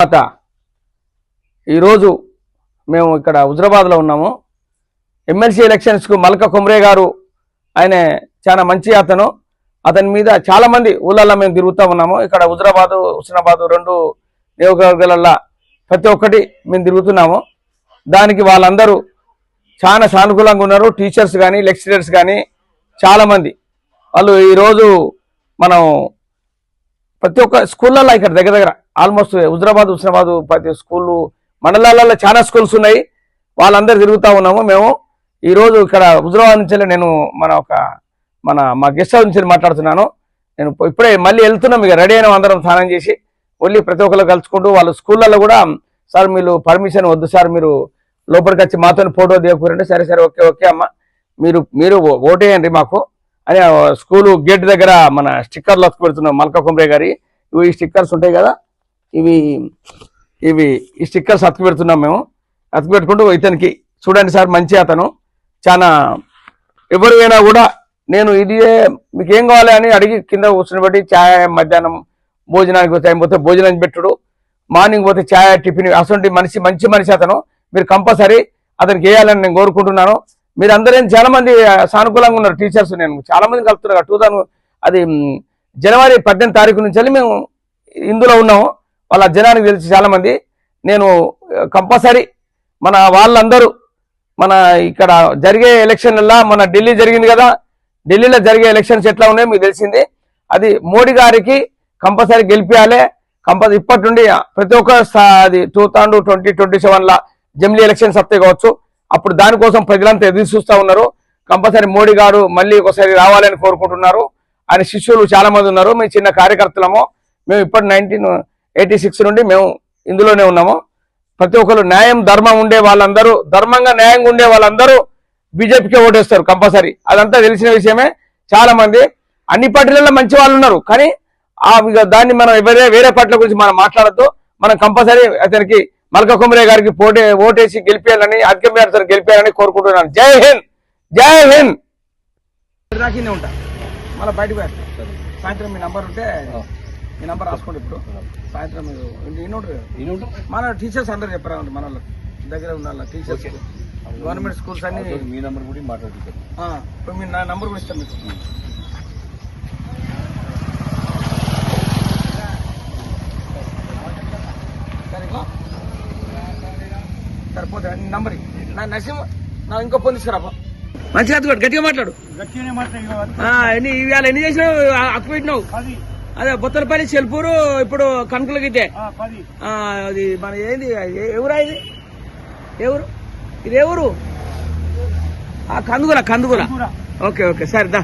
తర్వాత ఈరోజు మేము ఇక్కడ హుజరాబాద్లో ఉన్నాము. ఎమ్మెల్సీ ఎలక్షన్స్కు మల్క కుమ్రే గారు ఆయన చాలా మంచి అతను. అతని మీద చాలామంది ఊళ్ళల్లో మేము తిరుగుతూ ఉన్నాము. ఇక్కడ హుజరాబాదు హుస్నాబాద్ రెండు నియోజకవర్గాలల్లో ప్రతి ఒక్కటి మేము తిరుగుతున్నాము. దానికి వాళ్ళందరూ చాలా సానుకూలంగా ఉన్నారు. టీచర్స్ కానీ లెక్చరర్స్ కానీ చాలామంది వాళ్ళు ఈరోజు మనం ప్రతి ఒక్క స్కూళ్ళల్లో ఇక్కడ దగ్గర దగ్గర ఆల్మోస్ట్ హుజరాబాద్ హుస్నాబాద్ ప్రతి స్కూళ్ళు మండలాలలో చాలా స్కూల్స్ ఉన్నాయి. వాళ్ళందరూ తిరుగుతూ ఉన్నాము మేము. ఈరోజు ఇక్కడ హుజరాబాద్ నుంచి నేను మన ఒక మన మా గెస్ట్ హౌస్ నుంచి మాట్లాడుతున్నాను. నేను ఇప్పుడే మళ్ళీ వెళ్తున్నాం ఇక రెడీ అయిన అందరం స్నానం చేసి. వెళ్ళి ప్రతి ఒక్కరు కలుసుకుంటూ వాళ్ళ స్కూళ్ళల్లో కూడా సార్ మీరు పర్మిషన్ వద్దు సార్ మీరు లోపలికి వచ్చి మాతో ఫోటో దిగకూరంటే సరే సరే ఓకే ఓకే అమ్మ. మీరు మీరు ఓటేయండి మాకు. అని స్కూలు గేట్ దగ్గర మన స్టిక్కర్లు పెడుతున్నాం మల్కా కుమ్రే గారి. ఇవి ఈ స్టిక్కర్స్ ఉంటాయి కదా ఇవి ఇవి ఈ స్టిక్కర్స్ అతుకు పెడుతున్నాం మేము. అతుకు పెట్టుకుంటూ ఇతనికి. చూడండి సార్ మంచి అతను. చాలా ఎవరు కూడా నేను ఇది మీకు ఏం కావాలి అని అడిగి కింద కూర్చుని బట్టి ఛాయ్ మధ్యాహ్నం భోజనానికి టైం పోతే భోజనం పెట్టుడు. మార్నింగ్ పోతే ఛాయ్ టిఫిన్ అసలు మనిషి మంచి మనిషి అతను. మీరు కంపల్సరీ అతనికి వేయాలని నేను కోరుకుంటున్నాను. మీరు అందరూ చాలా మంది సానుకూలంగా ఉన్నారు టీచర్స్. నేను చాలా మంది కలుపుతున్నారు టూ అది జనవరి పద్దెనిమిది తారీఖు నుంచి వెళ్ళి మేము ఇందులో ఉన్నాము. వాళ్ళ జనానికి తెలిసి చాలామంది నేను కంపల్సరీ మన వాళ్ళందరూ మన ఇక్కడ జరిగే ఎలక్షన్లలో మన ఢిల్లీ జరిగింది కదా ఢిల్లీలో జరిగే ఎలక్షన్స్ ఎట్లా ఉన్నాయో మీకు తెలిసింది. అది మోడీ గారికి కంపల్సరీ గెలిపించాలి కంపల్సరీ ఇప్పటి నుండి ప్రతి ఒక్క అది టూ థౌసండ్ ట్వంటీ ట్వంటీ సెవెన్లో జమిలీ ఎలక్షన్స్ వస్తాయి కావచ్చు. అప్పుడు దానికోసం ప్రజలంతా ఎదురు చూస్తూ ఉన్నారు. కంపల్సరీ మోడీ గారు మళ్ళీ ఒకసారి రావాలని కోరుకుంటున్నారు. ఆయన శిష్యులు చాలామంది ఉన్నారు. మేము చిన్న కార్యకర్తలము. మేము ఇప్పటి నైన్టీన్ ఎయిటీ సిక్స్ నుండి మేము ఇందులోనే ఉన్నాము. ప్రతి ఒక్కరు న్యాయం ధర్మం ఉండే వాళ్ళందరూ ధర్మంగా న్యాయంగా ఉండే వాళ్ళందరూ బీజేపీకే ఓటేస్తారు కంపల్సరీ. అదంతా తెలిసిన విషయమే. చాలా మంది అన్ని పార్టీలలో మంచి వాళ్ళు ఉన్నారు కానీ ఆ దాన్ని మనం వేరే వేరే పార్టీల గురించి మనం మాట్లాడద్దు. మనం కంపల్సరీ అతనికి మల్క కుమరే గారికి పోటీ ఓటేసి గెలిపేయాలని అధికం గారు గెలిపేయాలని కోరుకుంటున్నాను. జై హింద్! జై హింద్! ఉంటా. మళ్ళీ బయటకు సాయంత్రం మీ నంబర్ ఉంటే మీ నంబర్ రాసుకోండి ఇప్పుడు. సాయంత్రం మీరు మన టీచర్స్ అందరు చెప్పరా మన దగ్గర ఉన్న టీచర్స్ గవర్నమెంట్ స్కూల్స్ అన్ని మీ నెంబర్ కూడా మాట్లాడుతారు ఆ, ఇప్పుడు మీ నా నంబర్ కూడా ఇస్తాను మీకు. నీ నంబర్. నా నరసింహ నా ఇంకో ఫోన్ తీసుకురా మంచిగా గట్టిగా మాట్లాడు. గట్టిగానే మాట్లాడి ఎన్ని ఇవాళ ఎన్ని చేసినావు? అక్కు పెట్టినావు? పది. అదే బొత్తలపల్లి చెల్పూరు ఇప్పుడు ఆ, అది మన ఏంది ఎవరా ఇది? ఎవరు? ఇది ఎవరు? ఆ కందుగుల కందుగుల ఓకే ఓకే సరే దా.